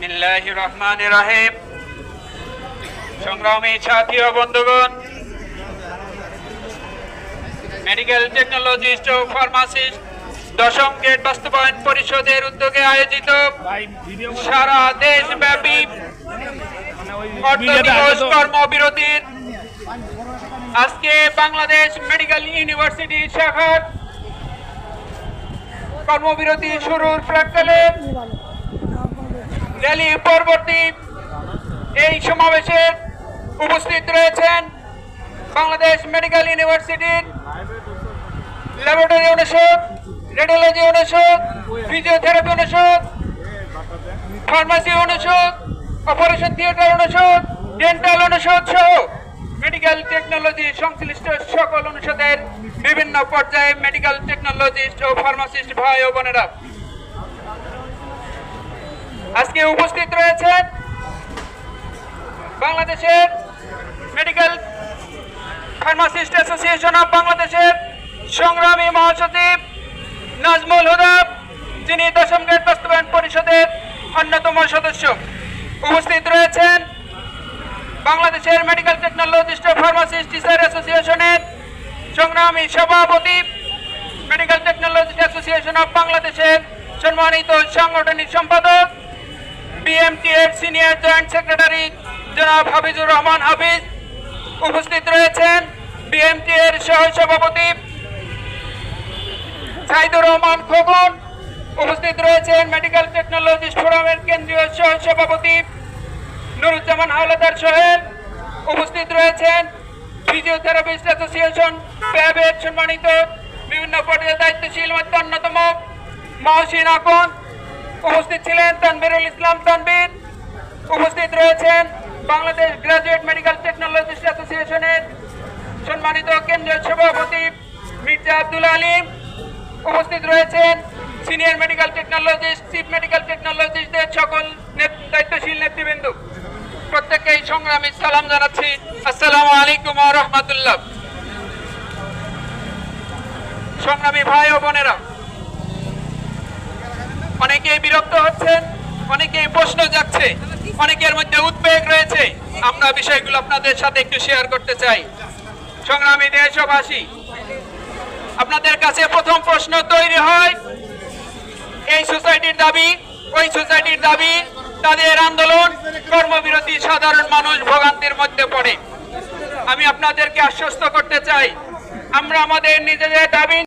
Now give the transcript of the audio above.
রহমান রাহিম। সংগ্রামী medical technologist pharmacist দশম বাস্তবায়ন পরিষদের উদ্যোগে আয়োজিত সারা দেশব্যাপী কর্মবিরতির আজকে বাংলাদেশ মেডিকেল ইউনিভার্সিটি শাখার কর্মবিরতি শুরুর র্যালি পরবর্তী এই সমাবেশে উপস্থিত রয়েছেন বাংলাদেশ মেডিকেল ইউনিভার্সিটির ল্যাবরেটরি অনুষদ, রেডিওলজি অনুষদ, ফিজিওথেরাপি অনুষদ, ফার্মাসি অনুষদ, অপারেশন থিয়েটার অনুষদ, ডেন্টাল অনুষদ সহ মেডিকেল টেকনোলজি সংশ্লিষ্ট সকল অনুষদের বিভিন্ন পর্যায়ে মেডিকেল টেকনোলজিস্ট ও ফার্মাসিস্ট ভাই ও বোনেরা আজকে উপস্থিত রয়েছেন বাংলাদেশের মেডিকেল ফার্মাসিস্ট অ্যাসোসিয়েশন অফ বাংলাদেশের সংগ্রামী মহাসচিব নাজমুল হুদা, যিনি দশম গেট বাস্তবায়ন পরিষদের অন্যতম সদস্য। উপস্থিত রয়েছেন বাংলাদেশের মেডিকেল টেকনোলজিস্ট ও ফার্মাসিস্ট টিচার অ্যাসোসিয়েশনের সংগ্রামী সভাপতি, মেডিকেল টেকনোলজিস্ট অ্যাসোসিয়েশন অফ বাংলাদেশের সম্মানিত সাংগঠনিক সম্পাদক বিএমটি সিনিয়র জয়েন্ট সেক্রেটারি জনাব হাফিজুর রহমান হাফিজ উপস্থিত রয়েছেন বিএমটি এর সহ সভাপতি সাইদুর রহমান খোকন, উপস্থিত রয়েছেন মেডিকেল টেকনোলজিস্ট ফোরামের কেন্দ্রীয় সহ সভাপতি নুরুজ্জামান হাওলাদার সোহেল, উপস্থিত রয়েছেন ফিজিওথেরাপিস্ট অ্যাসোসিয়েশন প্যাবের সম্মানিত বিভিন্ন পর্যায়ে দায়িত্বশীল মধ্যে অন্যতম মহসিন আকন উপস্থিত ছিলেন তানবিরুল ইসলাম তানবির উপস্থিত রয়েছেন বাংলাদেশ গ্রাজুয়েট মেডিকেল টেকনোলজিস্ট অ্যাসোসিয়েশনের সম্মানিত কেন্দ্রীয় সভাপতি মির্জা আব্দুল আলিম। উপস্থিত রয়েছেন senior medical technologist chief medical টেকনোলজিস্টদের সকল দায়িত্বশীল নেতৃবৃন্দ। প্রত্যেককেই সংগ্রামী সালাম জানাচ্ছি। আসসালামু আলাইকুম রাহমাতুল্লাহ। সংগ্রামী ভাই ও বোনেরা অনেকেই বিরক্ত হচ্ছেন, অনেকেই প্রশ্ন যাচ্ছে অনেকের মধ্যে উদ্বেগ রয়েছে। আমরা বিষয়গুলো আপনাদের সাথে একটু শেয়ার করতে চাই। সংগ্রামী দেশবাসী, আপনাদের কাছে প্রথম প্রশ্ন তৈরি হয়, এই সোসাইটির দাবি, ওই সোসাইটির দাবি, তাদের আন্দোলন, কর্মবিরতি, সাধারণ মানুষ ভোগান্তির মধ্যে পড়ে। আমি আপনাদেরকে আশ্বস্ত করতে চাই, আমরা আমাদের নিজেদের দাবি